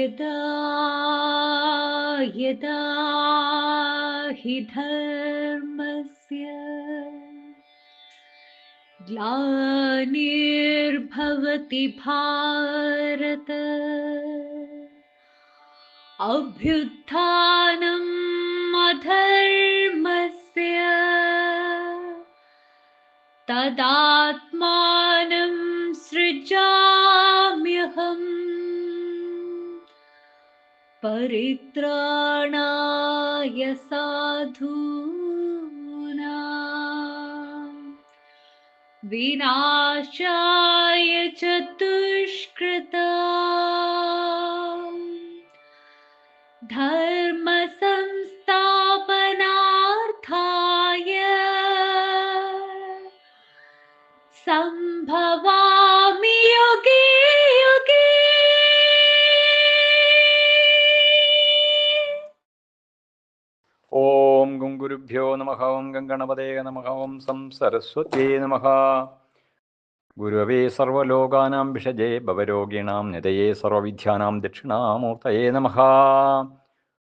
यदा यदा हि धर्मस्य ग्लानिर्भवति भारत अभ्युत्थानम् अधर्मस्य तदात्मानं सृजाम्यहम् परित्राणाय साधूनां। विनाशाय च ഗുരുഭ്യോ നമ ഓം ഗംഗണപതേ നമ ഓം സം സരസ്വത്യേ നമ. ഗുരവേ സർവലോകാനാം വിഷജേ ഭവരോഗിണാം നിതയേ സർവവിദ്യാനാം ദക്ഷിണാമൂർത്തയേ നമ.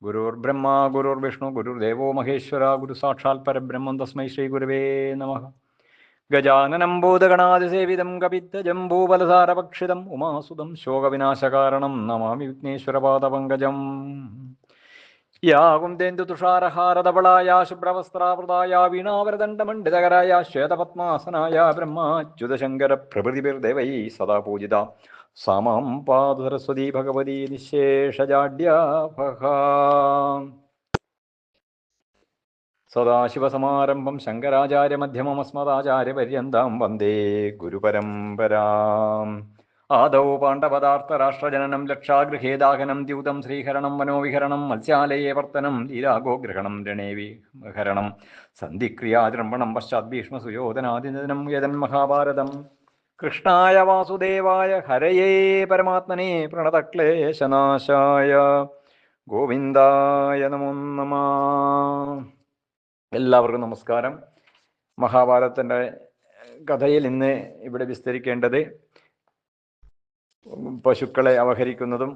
ഗുരുർബ്രഹ്മ ഗുരുർവിഷ്ണു ഗുരുദേവോ മഹേശ്വര ഗുരു സാക്ഷാൽ പരബ്രഹ്മം തസ്മൈ ശ്രീ ഗുരുവേ നമ. ഗജാനനം ഭൂതഗണാതിസേവിതം കപിത്തജംബൂബലസാരഭക്ഷിതം ഉമാസുതം ശോകവിനാശകാരണം നമാമി വിഘ്നേശ്വരപാദപങ്കജം. യാ കുന്ദേന്ദു തുഷാരഹാരതവളായ ശുഭ്രവസ്ത്രാവൃതായ വീണാവരദണ്ഡമണ്ഡിതകരായ ശ്വേതപത്മാസനായ ബ്രഹ്മാച്യുതശങ്കര പ്രഭൃതിഭിർദേവൈ സദാ പൂജിത. സമം പാതു സരസ്വതി ഭഗവതി നിശേഷജാഡ്യാഭ സദാശിവസമാരംഭം ശങ്കരാചാര്യമധ്യമമസ്മദാചാര്യപര്യന്താം വന്ദേ ഗുരുപരമ്പരാം. ആദൗ പാണ്ഡവദാർത്ഥരാഷ്ട്രജനനം ലക്ഷാഗൃഹേദാഹനം ദ്യൂതം ശ്രീഹരണം മനോവിഹരണം മത്സ്യാലയേ വർത്തനം ലീലാഗോഗ്രഹണം രണേവി ഹരണം. സന്ധിക്രിയാചരംഭണം പശ്ചാത് ഭീഷ്മസുയോധനാദിനം യതൻ മഹാഭാരതം. കൃഷ്ണായ വാസുദേവായ ഹരയേ പരമാത്മനെ പ്രണതക്ലേശനാശായ. ഗോവിന്ദായ നമോ നമ. എല്ലാവർക്കും നമസ്കാരം. മഹാഭാരതത്തിന്റെ കഥയിൽ ഇന്ന് ഇവിടെ വിസ്തരിക്കേണ്ടത് പശുക്കളെ അവഹരിക്കുന്നതും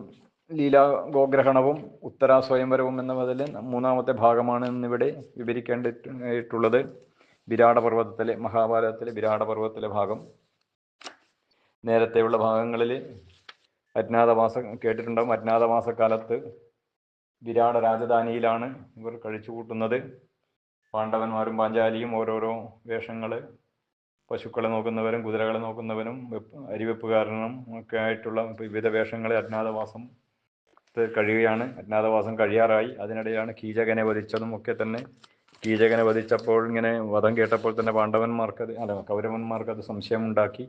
ലീലാ ഗോഗ്രഹണവും ഉത്തരാ സ്വയംവരവും എന്നതിൽ മൂന്നാമത്തെ ഭാഗമാണ് ഇന്നിവിടെ വിവരിക്കേണ്ടിട്ടുള്ളത്. വിരാട പർവതത്തിലെ മഹാഭാരതത്തിലെ വിരാട പർവതത്തിലെ ഭാഗം. നേരത്തെയുള്ള ഭാഗങ്ങളിൽ അജ്ഞാതമാസ കേട്ടിട്ടുണ്ടാവും. അജ്ഞാതമാസക്കാലത്ത് വിരാട രാജധാനിയിലാണ് ഇവർ കഴിച്ചു കൂട്ടുന്നത് പാണ്ഡവന്മാരും പാഞ്ചാലിയും ഓരോരോ വേഷങ്ങൾ പശുക്കളെ നോക്കുന്നവരും കുതിരകളെ നോക്കുന്നവനും വെപ്പ് അരിവെപ്പുകാരനും ഒക്കെ ആയിട്ടുള്ള വിവിധ വേഷങ്ങളെ അജ്ഞാതവാസം കഴിയുകയാണ്. അജ്ഞാതവാസം കഴിയാറായി. അതിനിടെയാണ് കീചകനെ വധിച്ചതും ഒക്കെ തന്നെ. കീചകനെ വധിച്ചപ്പോൾ ഇങ്ങനെ വധം കേട്ടപ്പോൾ തന്നെ പാണ്ഡവന്മാർക്ക് അത് അല്ല കൗരവന്മാർക്ക് അത് സംശയമുണ്ടാക്കി.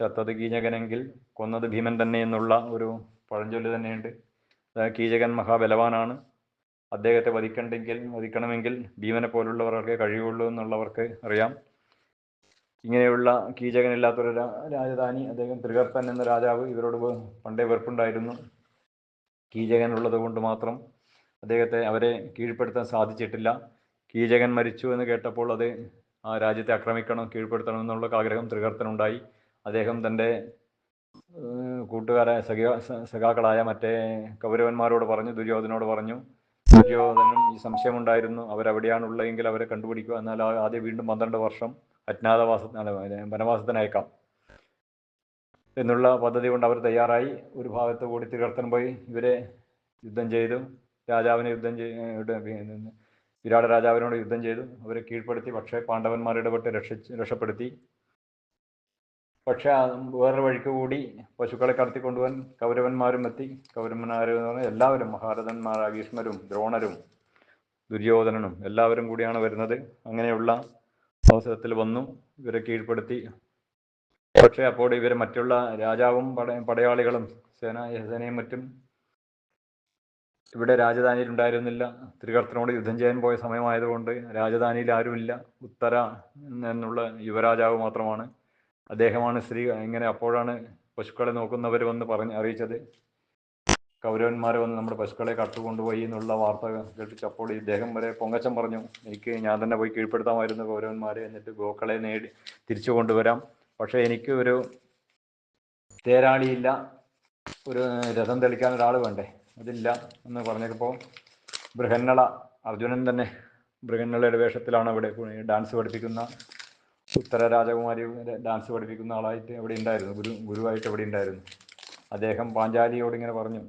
ചത്തത് കീചകനെങ്കിൽ കൊന്നത് ഭീമൻ തന്നെ എന്നുള്ള ഒരു പഴഞ്ചൊല്ലി തന്നെയുണ്ട്. കീചകൻ മഹാബലവാനാണ്. അദ്ദേഹത്തെ വധിക്കണ്ടെങ്കിൽ വധിക്കണമെങ്കിൽ ഭീമനെ പോലുള്ളവർക്ക് കഴിയുള്ളൂ എന്നുള്ളവർക്ക് അറിയാം. ഇങ്ങനെയുള്ള കീചകനില്ലാത്തൊരു രാജധാനി അദ്ദേഹം ത്രികർത്തൻ എന്ന രാജാവ് ഇവരോട് പണ്ടേ വെറുപ്പുണ്ടായിരുന്നു. കീചകൻ ഉള്ളത് കൊണ്ട് മാത്രം അദ്ദേഹത്തെ അവരെ കീഴ്പ്പെടുത്താൻ സാധിച്ചിട്ടില്ല. കീചകൻ മരിച്ചു എന്ന് കേട്ടപ്പോൾ അത് ആ രാജ്യത്തെ ആക്രമിക്കണം കീഴ്പ്പെടുത്തണം എന്നുള്ള ആഗ്രഹം ത്രികർത്തനുണ്ടായി. അദ്ദേഹം തന്റെ കൂട്ടുകാരായ സഖിയ സഖാക്കളായ മറ്റേ കൗരവന്മാരോട് പറഞ്ഞു ദുര്യോധനോട് പറഞ്ഞു ദുര്യോധനും ഈ സംശയമുണ്ടായിരുന്നു. അവരവിടെയാണുള്ളതെങ്കിൽ അവരെ കണ്ടുപിടിക്കുക. എന്നാൽ ആദ്യം വീണ്ടും പന്ത്രണ്ട് വർഷം അജ്ഞാതവാസ വനവാസത്തിനയക്കാം വനവാസത്തിന് എന്നുള്ള പദ്ധതി കൊണ്ട് അവർ തയ്യാറായി. ഒരു ഭാഗത്ത് കൂടി തിരുവർത്തൻ പോയി. ഇവരെ യുദ്ധം ചെയ്തു. രാജാവിനെ യുദ്ധം ചെയ്ത് വിരാട രാജാവിനോട് യുദ്ധം ചെയ്തു. അവരെ കീഴ്പ്പെടുത്തി. പക്ഷേ പാണ്ഡവന്മാർ രക്ഷിച്ച് രക്ഷപ്പെടുത്തി. പക്ഷേ വേറൊരു വഴിക്ക് കൂടി പശുക്കളെ കടത്തിക്കൊണ്ടുപോകാൻ കൗരവന്മാരും എത്തി. കൗരവന്മാരും എന്ന് പറഞ്ഞാൽ എല്ലാവരും മഹാരഥന്മാർ ഭീഷ്മരും ദ്രോണരും ദുര്യോധനനും എല്ലാവരും കൂടിയാണ് വരുന്നത്. അങ്ങനെയുള്ള അവസരത്തിൽ വന്നു ഇവരെ കീഴ്പ്പെടുത്തി. പക്ഷേ അപ്പോൾ ഇവരെ മറ്റുള്ള രാജാവും പട പടയാളികളും സേന സേനയും മറ്റും ഇവിടെ രാജധാനിയിൽ ഉണ്ടായിരുന്നില്ല. ത്രികർത്തനോട് യുദ്ധം ചെയ്യാൻ പോയ സമയമായതുകൊണ്ട് രാജധാനിയിൽ ആരുമില്ല. ഉത്തര എന്നുള്ള യുവരാജാവ് മാത്രമാണ്. അദ്ദേഹമാണ് സ്ത്രീ ഇങ്ങനെ അപ്പോഴാണ് പശുക്കളെ നോക്കുന്നവർ വന്ന് പറഞ്ഞ് അറിയിച്ചത്. കൗരവന്മാർ വന്ന് നമ്മുടെ പശുക്കളെ കട്ടുകൊണ്ടുപോയി എന്നുള്ള വാർത്ത കേൾപ്പിച്ചപ്പോൾ ഇദ്ദേഹം വരെ പൊങ്ങച്ചം പറഞ്ഞു. എനിക്ക് ഞാൻ തന്നെ പോയി കീഴ്പ്പെടുത്താമായിരുന്നു കൗരവന്മാരെ എന്നിട്ട് ഗോക്കളെ നേടി തിരിച്ചു കൊണ്ടുവരാം. പക്ഷേ എനിക്ക് ഒരു തേരാളിയില്ല. ഒരു രഥം തെളിക്കാൻ ഒരാൾ വേണ്ടേ? അതില്ല എന്ന് പറഞ്ഞപ്പോൾ ബൃഹന്നള അർജുനൻ തന്നെ ബൃഹന്നളയുടെ വേഷത്തിലാണ് അവിടെ ഡാൻസ് പഠിപ്പിക്കുന്ന ഉത്തര രാജകുമാരി ഡാൻസ് പഠിപ്പിക്കുന്ന ആളായിട്ട് അവിടെ ഉണ്ടായിരുന്നു. ഗുരു ഗുരുവായിട്ട് അവിടെ ഉണ്ടായിരുന്നു. അദ്ദേഹം പാഞ്ചാലിയോട് ഇങ്ങനെ പറഞ്ഞു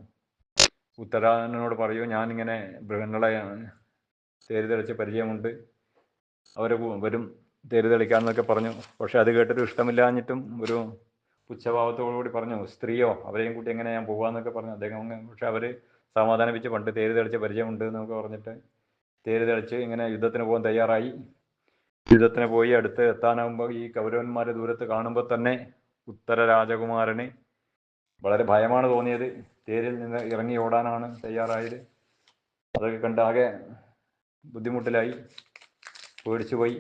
ഉത്തരാനോട് പറയൂ ഞാനിങ്ങനെ മൃഗങ്ങളെ തേര് തെളിച്ച് പരിചയമുണ്ട് അവർ വരും തേര് തെളിക്കാമെന്നൊക്കെ പറഞ്ഞു. പക്ഷെ അത് കേട്ടിട്ട് ഇഷ്ടമില്ലാഞ്ഞിട്ടും ഒരു പുച്ഛഭാവത്തോടുകൂടി പറഞ്ഞു സ്ത്രീയോ അവരെയും കൂട്ടി എങ്ങനെ ഞാൻ പോകാമെന്നൊക്കെ പറഞ്ഞു. അദ്ദേഹം പക്ഷെ അവർ സമാധാനിപ്പിച്ച് പണ്ട് തേര് തെളിച്ച് പരിചയമുണ്ട് എന്നൊക്കെ പറഞ്ഞിട്ട് തേര് തെളിച്ച് ഇങ്ങനെ യുദ്ധത്തിന് പോകാൻ തയ്യാറായി. യുദ്ധത്തിന് പോയി അടുത്ത് എത്താനാകുമ്പോൾ ഈ കൗരവന്മാരെ ദൂരത്ത് കാണുമ്പോൾ തന്നെ ഉത്തര രാജകുമാരന് വളരെ ഭയമാണ് തോന്നിയത്. തേരിൽ നിന്ന് ഇറങ്ങി ഓടാനാണ് തയ്യാറായത്. അതൊക്കെ കണ്ട് ആകെ ബുദ്ധിമുട്ടിലായി. പേടിച്ചു പോയി.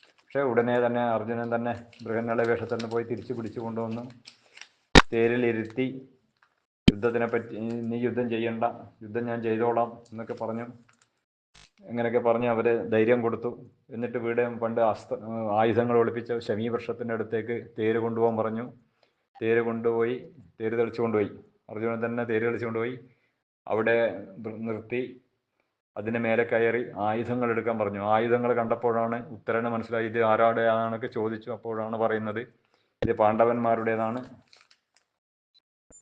പക്ഷേ ഉടനെ തന്നെ അർജുനൻ തന്നെ ബൃഹന്നള വേഷത്തിൽ നിന്ന് പോയി തിരിച്ചു പിടിച്ചു കൊണ്ടുവന്നു. തേരിൽ ഇരുത്തി യുദ്ധത്തിനെ പറ്റി നീ യുദ്ധം ചെയ്യണ്ട യുദ്ധം ഞാൻ ചെയ്തോളാം എന്നൊക്കെ പറഞ്ഞു. അങ്ങനെയൊക്കെ പറഞ്ഞ് അവരെ ധൈര്യം കൊടുത്തു. എന്നിട്ട് വീടേ പണ്ട് അസ്ത ആയുധങ്ങൾ ഒളിപ്പിച്ച ശമീ വൃക്ഷത്തിന്റെ അടുത്തേക്ക് തേര് കൊണ്ടുപോകാൻ പറഞ്ഞു. തേര് കൊണ്ടുപോയി തേര് തെളിച്ചു കൊണ്ടുപോയി. അർജുനൻ തന്നെ തേര് കളിച്ചുകൊണ്ടുപോയി. അവിടെ നിർത്തി. അതിന് മേലെ കയറി ആയുധങ്ങൾ എടുക്കാൻ പറഞ്ഞു. ആയുധങ്ങൾ കണ്ടപ്പോഴാണ് ഉത്തരന് മനസ്സിലായി ഇത് ആരാടെയാണെന്നൊക്കെ ചോദിച്ചു. അപ്പോഴാണ് പറയുന്നത് ഇത് പാണ്ഡവന്മാരുടേതാണ്.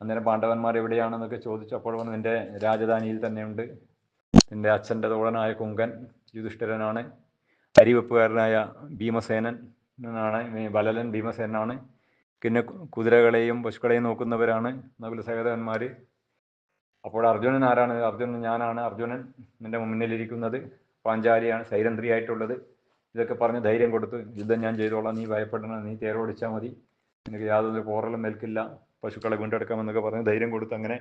അന്നേരം പാണ്ഡവന്മാർ എവിടെയാണെന്നൊക്കെ ചോദിച്ചു. അപ്പോൾ പറഞ്ഞു നിന്റെ രാജധാനിയിൽ തന്നെയുണ്ട്. നിന്റെ അച്ഛന്റെ തോളനായ കുങ്കൻ യുധിഷ്ഠിരനാണ്. അരിവെപ്പുകാരനായ ഭീമസേനൻ ആണ് ബലലൻ ഭീമസേനാണ് പിന്നെ കുതിരകളെയും പശുക്കളെയും നോക്കുന്നവരാണ് നകുല സഹോദരന്മാർ അപ്പോൾ അർജുനൻ ആരാണ്? അർജുനൻ ഞാനാണ്. അർജുനൻ നിന്റെ മുന്നിലിരിക്കുന്നത് പാഞ്ചാലിയാണ് സൈരന്ധ്രിയായിട്ടുള്ളത് ഇതൊക്കെ പറഞ്ഞ് ധൈര്യം കൊടുത്തു യുദ്ധം ഞാൻ ചെയ്തോളാം. നീ ഭയപ്പെടണം നീ തേരോടിച്ചാൽ മതി. നിനക്ക് യാതൊരു പോറലും നിൽക്കില്ല പശുക്കളെ വീണ്ടെടുക്കാമെന്നൊക്കെ പറഞ്ഞ് ധൈര്യം കൊടുത്ത് അങ്ങനെ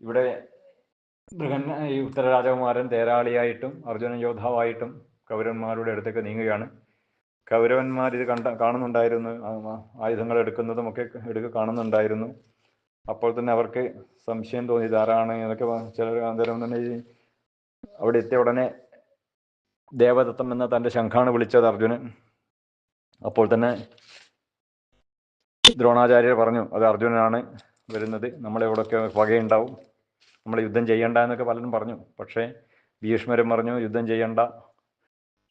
ഇവിടെ ബൃഹൻ ഈ ഉത്തരരാജകുമാരൻ തേരാളിയായിട്ടും അർജുനൻ യോദ്ധാവായിട്ടും കൗരന്മാരുടെ അടുത്തൊക്കെ നീങ്ങുകയാണ്. കൗരവന്മാർ ഇത് കണ്ട കാണുന്നുണ്ടായിരുന്നു. ആയുധങ്ങൾ എടുക്കുന്നതും ഒക്കെ എടുക്ക കാണുന്നുണ്ടായിരുന്നു. അപ്പോൾ തന്നെ അവർക്ക് സംശയം തോന്നി ഇതാരാണ് എന്നൊക്കെ ചിലർ അന്നേരം തന്നെ അവിടെ എത്തിയ ഉടനെ ദേവദത്തം എന്ന തന്റെ ശംഖാണ് വിളിച്ചത് അർജുനൻ. അപ്പോൾ തന്നെ ദ്രോണാചാര്യർ പറഞ്ഞു അത് അർജുനനാണ് വരുന്നത്. നമ്മളെ ഇവിടെയൊക്കെ പകയുണ്ടാവും. നമ്മൾ യുദ്ധം ചെയ്യണ്ട എന്നൊക്കെ പലരും പറഞ്ഞു. പക്ഷേ ഭീഷ്മരും പറഞ്ഞു യുദ്ധം ചെയ്യണ്ട.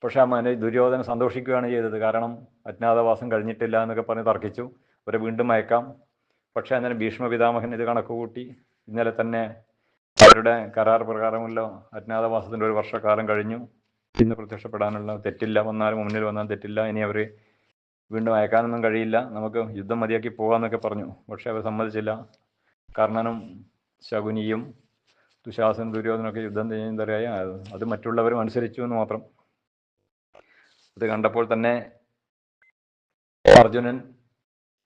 പക്ഷേ അമ്മ ദുര്യോധന സന്തോഷിക്കുകയാണ് ചെയ്തത്. കാരണം അജ്ഞാതവാസം കഴിഞ്ഞിട്ടില്ല എന്നൊക്കെ പറഞ്ഞ് തർക്കിച്ചു. അവരെ വീണ്ടും അയക്കാം. പക്ഷേ അങ്ങനെ ഭീഷ്മ പിതാമഹൻ ഇത് കണക്ക് കൂട്ടി ഇന്നലെ തന്നെ അവരുടെ കരാർ പ്രകാരമുള്ള അജ്ഞാതവാസത്തിന്റെ ഒരു വർഷക്കാലം കഴിഞ്ഞു. ഇന്ന് പ്രത്യക്ഷപ്പെടാനുള്ള തെറ്റില്ല. വന്നാലും മുന്നിൽ വന്നാൽ തെറ്റില്ല. ഇനി അവർ വീണ്ടും അയക്കാനൊന്നും കഴിയില്ല. നമുക്ക് യുദ്ധം മതിയാക്കി പോകാമെന്നൊക്കെ പറഞ്ഞു. പക്ഷേ അവർ സമ്മതിച്ചില്ല. കർണനും ശകുനിയും ദുശാസനും ദുര്യോധനൊക്കെ യുദ്ധം ചെയ്യുന്നതറിയായി അത് മറ്റുള്ളവരും അനുസരിച്ചു എന്ന് മാത്രം. അത് കണ്ടപ്പോൾ തന്നെ അർജുനൻ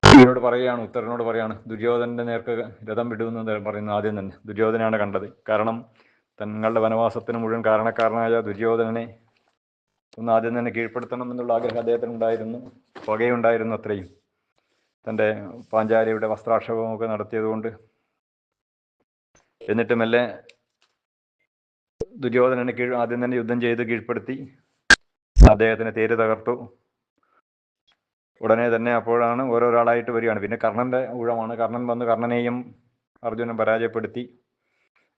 ഇതിനോട് പറയുകയാണ് ഉത്തരനോട് പറയാണ് ദുര്യോധനന്റെ നേർക്ക് രഥം വിടുമെന്ന് പറയുന്നു ആദ്യം തന്നെ. ദുര്യോധനാണ് കണ്ടത്. കാരണം തങ്ങളുടെ വനവാസത്തിന് മുഴുവൻ കാരണക്കാരനായ ദുര്യോധനനെ ഒന്ന് ആദ്യം തന്നെ കീഴ്പ്പെടുത്തണം എന്നുള്ള ആഗ്രഹം അദ്ദേഹത്തിന് ഉണ്ടായിരുന്നു പകയുണ്ടായിരുന്നു അത്രയും. തന്റെ പാഞ്ചാലിയുടെ വസ്ത്രാക്ഷേപമൊക്കെ നടത്തിയതുകൊണ്ട്. എന്നിട്ട് മെല്ലെ ദുര്യോധനനെ കീഴ് ആദ്യം തന്നെ യുദ്ധം ചെയ്ത് കീഴ്പ്പെടുത്തി. അദ്ദേഹത്തിന് തേര് തകർത്തു. ഉടനെ തന്നെ അപ്പോഴാണ് ഓരോരാളായിട്ട് വരികയാണ്. പിന്നെ കർണന്റെ ഊഴമാണ്. കർണൻ വന്ന് കർണനെയും അർജുനൻ പരാജയപ്പെടുത്തി.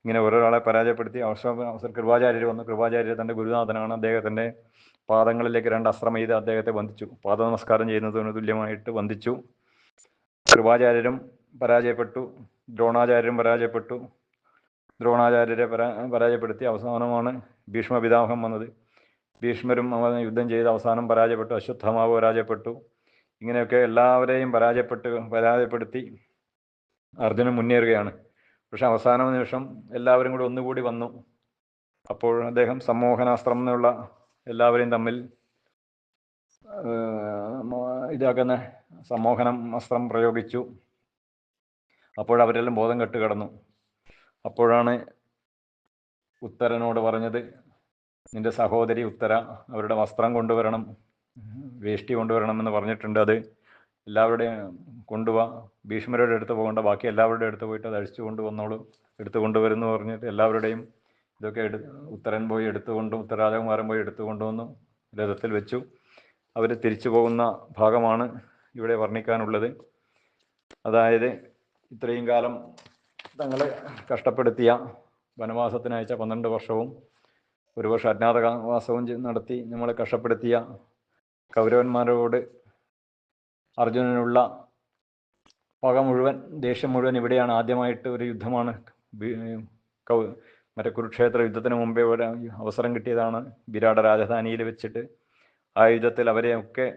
ഇങ്ങനെ ഓരോരാളെ പരാജയപ്പെടുത്തി. അവസരം അവസരം കൃപാചാര്യർ വന്നു. കൃപാചാര്യർ തന്റെ ഗുരുനാഥനാണ്. അദ്ദേഹത്തിന്റെ പാദങ്ങളിലേക്ക് രണ്ട് അസ്ത്രം ചെയ്ത് അദ്ദേഹത്തെ വന്ദിച്ചു. പാദ നമസ്കാരം ചെയ്യുന്നതിന് തുല്യമായിട്ട് വന്ദിച്ചു. കൃപാചാര്യരും പരാജയപ്പെട്ടു. ദ്രോണാചാര്യരും പരാജയപ്പെട്ടു. ദ്രോണാചാര്യരെ പരാ പരാജയപ്പെടുത്തി. അവസാനമാണ് ഭീഷ്മ പിതാമഹം വന്നത്. ഭീഷ്മരും യുദ്ധം ചെയ്ത് അവസാനം പരാജയപ്പെട്ടു അശ്വത്ഥമാവ് പരാജയപ്പെട്ടു. ഇങ്ങനെയൊക്കെ എല്ലാവരെയും പരാജയപ്പെട്ട് പരാജയപ്പെടുത്തി അർജുനൻ മുന്നേറുകയാണ്. പക്ഷെ അവസാന നിമിഷം എല്ലാവരും കൂടി ഒന്നുകൂടി വന്നു. അപ്പോൾ അദ്ദേഹം സമ്മോഹനാസ്ത്രം എന്നുള്ള എല്ലാവരെയും തമ്മിൽ ഇതാക്കുന്ന സമ്മോഹനം അസ്ത്രം പ്രയോഗിച്ചു. അപ്പോഴവരെല്ലാം ബോധം കെട്ട് കിടന്നു. അപ്പോഴാണ് ഉത്തരനോട് പറഞ്ഞത് നിന്റെ സഹോദരി ഉത്തര അവരുടെ വസ്ത്രം കൊണ്ടുവരണം വേഷ്ടി കൊണ്ടുവരണം എന്ന് പറഞ്ഞിട്ടുണ്ട്. അത് എല്ലാവരുടെയും കൊണ്ടുപോവാ ഭീഷ്മരുടെ അടുത്ത് പോകേണ്ട ബാക്കി എല്ലാവരുടെ അടുത്ത് പോയിട്ട് അത് അഴിച്ചു കൊണ്ടുവന്നോളൂ. എടുത്തു കൊണ്ടുവരുന്നു പറഞ്ഞിട്ട് എല്ലാവരുടെയും ഇതൊക്കെ എടു ഉത്തരൻ പോയി എടുത്തുകൊണ്ടും ഉത്തരാജകുമാരൻ പോയി എടുത്തു കൊണ്ടുവന്നു രഥത്തിൽ വെച്ചു. അവർ തിരിച്ചു പോകുന്ന ഭാഗമാണ് ഇവിടെ വർണിക്കാനുള്ളത്. അതായത് ഇത്രയും കാലം തങ്ങളെ കഷ്ടപ്പെടുത്തിയ വനവാസത്തിനയച്ച പന്ത്രണ്ട് വർഷവും ഒരു വർഷം അജ്ഞാതവാസവും നടത്തി നമ്മളെ കഷ്ടപ്പെടുത്തിയ കൗരവന്മാരോട് അർജുനനുള്ള പക മുഴുവൻ ദേഷ്യം മുഴുവൻ ഇവിടെയാണ് ആദ്യമായിട്ട് ഒരു യുദ്ധമാണ്. മറ്റേ കുരുക്ഷേത്ര യുദ്ധത്തിന് മുമ്പേ ഒരു അവസരം കിട്ടിയതാണ്. വിരാട രാജധാനിയിൽ വെച്ചിട്ട് ആ യുദ്ധത്തിൽ അവരെയൊക്കെ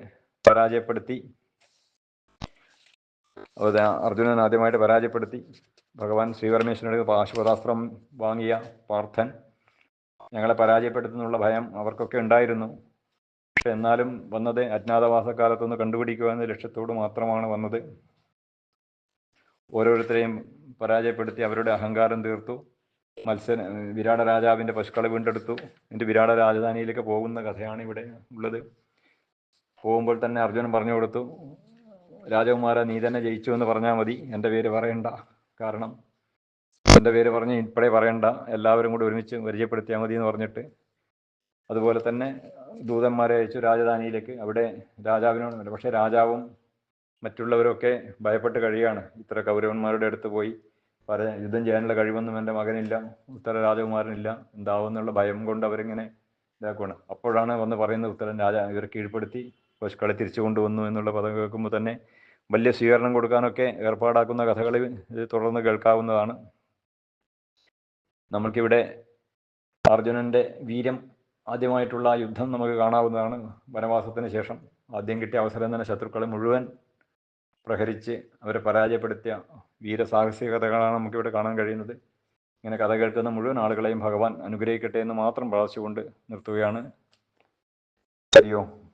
പരാജയപ്പെടുത്തി. അർജുനൻ ആദ്യമായിട്ട് പരാജയപ്പെടുത്തി. ഭഗവാൻ ശ്രീപരമേശ്വരനോട് പാശുപതാസ്ത്രം വാങ്ങിയ പാർത്ഥൻ. ഞങ്ങളെ പരാജയപ്പെടുത്തുന്നുള്ള ഭയം അവർക്കൊക്കെ ഉണ്ടായിരുന്നു. പക്ഷെ എന്നാലും വന്നത് അജ്ഞാതവാസക്കാലത്തൊന്ന് കണ്ടുപിടിക്കുക എന്ന ലക്ഷ്യത്തോട് മാത്രമാണ് വന്നത്. ഓരോരുത്തരെയും പരാജയപ്പെടുത്തി അവരുടെ അഹങ്കാരം തീർത്തു. മത്സര വിരാട രാജാവിന്റെ പശുക്കളെ വീണ്ടെടുത്തു. എന്നിട്ട് വിരാട രാജധാനിയിലേക്ക് പോകുന്ന കഥയാണ് ഇവിടെ ഉള്ളത്. പോകുമ്പോൾ തന്നെ അർജുനൻ പറഞ്ഞു കൊടുത്തു രാജകുമാര നീ തന്നെ ജയിച്ചു എന്ന് പറഞ്ഞാൽ മതി. എന്റെ പേര് പറയണ്ട. കാരണം എന്റെ പേര് പറഞ്ഞ് ഇപ്പോഴേ പറയണ്ട. എല്ലാവരും കൂടി ഒരുമിച്ച് പരിചയപ്പെടുത്തിയാൽ മതി എന്ന് പറഞ്ഞിട്ട്. അതുപോലെ തന്നെ ദൂതന്മാരെ അയച്ചു രാജധാനിയിലേക്ക്. അവിടെ രാജാവിനോട് പക്ഷേ രാജാവും മറ്റുള്ളവരൊക്കെ ഭയപ്പെട്ട് കഴിയാണ് ഇത്ര കൗരവന്മാരുടെ അടുത്ത് പോയി. പല യുദ്ധം ചെയ്യാനുള്ള കഴിവൊന്നും എന്റെ മകനില്ല. ഉത്തര രാജകുമാരനില്ല. എന്താവുന്നുള്ള ഭയം കൊണ്ട് അവരിങ്ങനെ ഇതാക്കുകയാണ് അപ്പോഴാണ് വന്ന് പറയുന്നത് ഉത്തരൻ രാജ ഇവരെ കീഴ്പ്പെടുത്തി. പശുക്കളെ തിരിച്ചു കൊണ്ടുവന്നു എന്നുള്ള പദം കേൾക്കുമ്പോൾ തന്നെ വലിയ സ്വീകരണം കൊടുക്കാനൊക്കെ ഏർപ്പാടാക്കുന്ന കഥകൾ തുടർന്ന് കേൾക്കാവുന്നതാണ്. നമ്മൾക്കിവിടെ അർജുനന്റെ വീര്യം ആദ്യമായിട്ടുള്ള യുദ്ധം നമുക്ക് കാണാവുന്നതാണ്. വനവാസത്തിന് ശേഷം ആദ്യം കിട്ടിയ അവസരം തന്നെ ശത്രുക്കളെ മുഴുവൻ പ്രഹരിച്ച് അവരെ പരാജയപ്പെടുത്തിയ വീരസാഹസിക കഥകളാണ് നമുക്കിവിടെ കാണാൻ കഴിയുന്നത്. ഇങ്ങനെ കഥ കേൾക്കുന്ന മുഴുവൻ ആളുകളെയും ഭഗവാൻ അനുഗ്രഹിക്കട്ടെ എന്ന് മാത്രം പ്രാർത്ഥിച്ചുകൊണ്ട് നിർത്തുകയാണ്. ഹരിയോ.